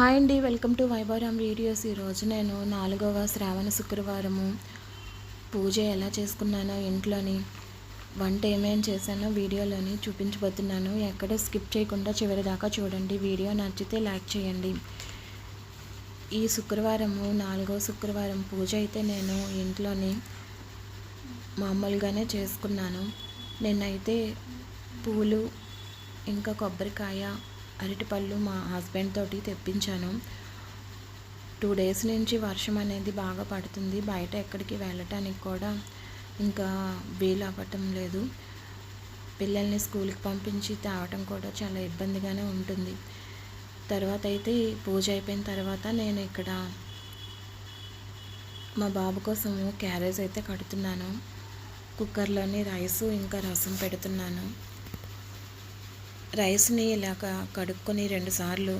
Hi అండి welcome to వైభవరామ్ videos ఈరోజు నేను నాలుగవ శ్రావణ శుక్రవారము. పూజ ఎలా చేసుకున్నానో ఇంట్లోని వంట ఏమేమి చేశానో వీడియోలోని చూపించబోతున్నాను. ఎక్కడ స్కిప్ చేయకుండా చివరి దాకా చూడండి. వీడియో నచ్చితే లైక్ చేయండి. ఈ శుక్రవారము నాలుగవ శుక్రవారం పూజ అయితే నేను ఇంట్లోని మామూలుగానే చేసుకున్నాను. నేనైతే పూలు ఇంకా కొబ్బరికాయ అరటిపళ్ళు మా హస్బెండ్ తోటి తెప్పించాను. టూ డేస్ నుంచి వర్షం అనేది బాగా పడుతుంది. బయట ఎక్కడికి వెళ్ళటానికి కూడా ఇంకా వీలు అవ్వటం లేదు. పిల్లల్ని స్కూల్కి పంపించి తేవటం కూడా చాలా ఇబ్బందిగానే ఉంటుంది. తర్వాత అయితే పూజ అయిపోయిన తర్వాత నేను ఇక్కడ మా బాబు కోసము క్యారేజ్ అయితే కడుతున్నాను. కుక్కర్లోని రైసు ఇంకా రసం పెడుతున్నాను. రైస్ని ఇలాగ కడుక్కొని రెండుసార్లు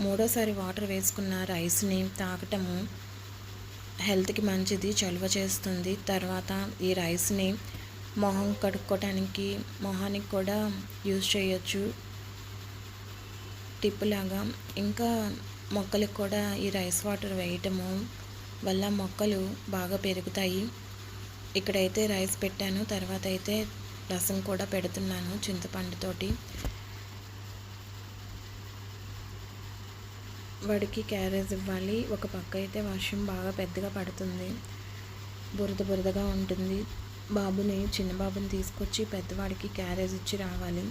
మూడోసారి వాటర్ వేసుకున్న రైస్ని తాగటము హెల్త్కి మంచిది చలువ చేస్తుంది. తర్వాత ఈ రైస్ని మొహం కడుక్కోవడానికి మొహానికి కూడా యూజ్ చేయొచ్చు. టిప్పులాగా లాగా ఇంకా మొక్కలకు కూడా ఈ రైస్ వాటర్ వేయటము వల్ల మొక్కలు బాగా పెరుగుతాయి. ఇక్కడైతే రైస్ పెట్టాను తర్వాత అయితే రసం కూడా పెడుతున్నాను చింతపండుతోటి వాడికి క్యారేజ్ ఇవ్వాలి. ఒక పక్క అయితే వర్షం బాగా పెద్దగా పడుతుంది. బురద బురదగా ఉంటుంది. బాబుని చిన్న బాబుని తీసుకొచ్చి పెద్దవాడికి క్యారేజ్ ఇచ్చి రావాలి.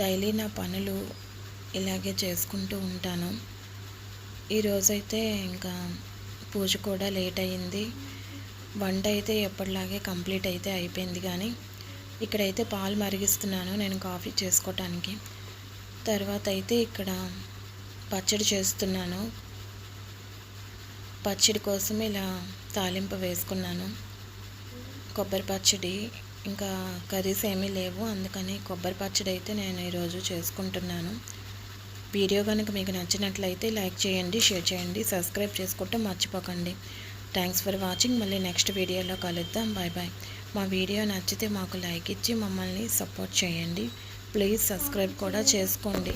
డైలీ నా పనులు ఇలాగే చేసుకుంటూ ఉంటాను. ఈరోజైతే ఇంకా పూజ కూడా లేట్ అయ్యింది వంట అయితే ఎప్పటిలాగే కంప్లీట్ అయితే అయిపోయింది కానీ ఇక్కడైతే పాలు మరిగిస్తున్నాను. నేను కాఫీ చేసుకోవటానికి. తర్వాత అయితే ఇక్కడ పచ్చడి చేస్తున్నాను. పచ్చడి కోసం ఇలా తాలింపు వేసుకున్నాను. కొబ్బరి పచ్చడి ఇంకా కర్రీస్ ఏమీ లేవు. అందుకని కొబ్బరి పచ్చడి అయితే నేను ఈరోజు చేసుకుంటున్నాను. వీడియో కనుక మీకు నచ్చినట్లయితే లైక్ చేయండి షేర్ చేయండి సబ్స్క్రైబ్ చేసుకుంటే మర్చిపోకండి. Thanks for watching. మళ్ళీ నెక్స్ట్ వీడియోలో కలుద్దాం. బాయ్ బాయ్ మా వీడియో నచ్చితే మాకు లైక్ ఇచ్చి మమ్మల్ని సపోర్ట్ చేయండి. ప్లీజ్ సబ్స్క్రైబ్ కూడా చేసుకోండి.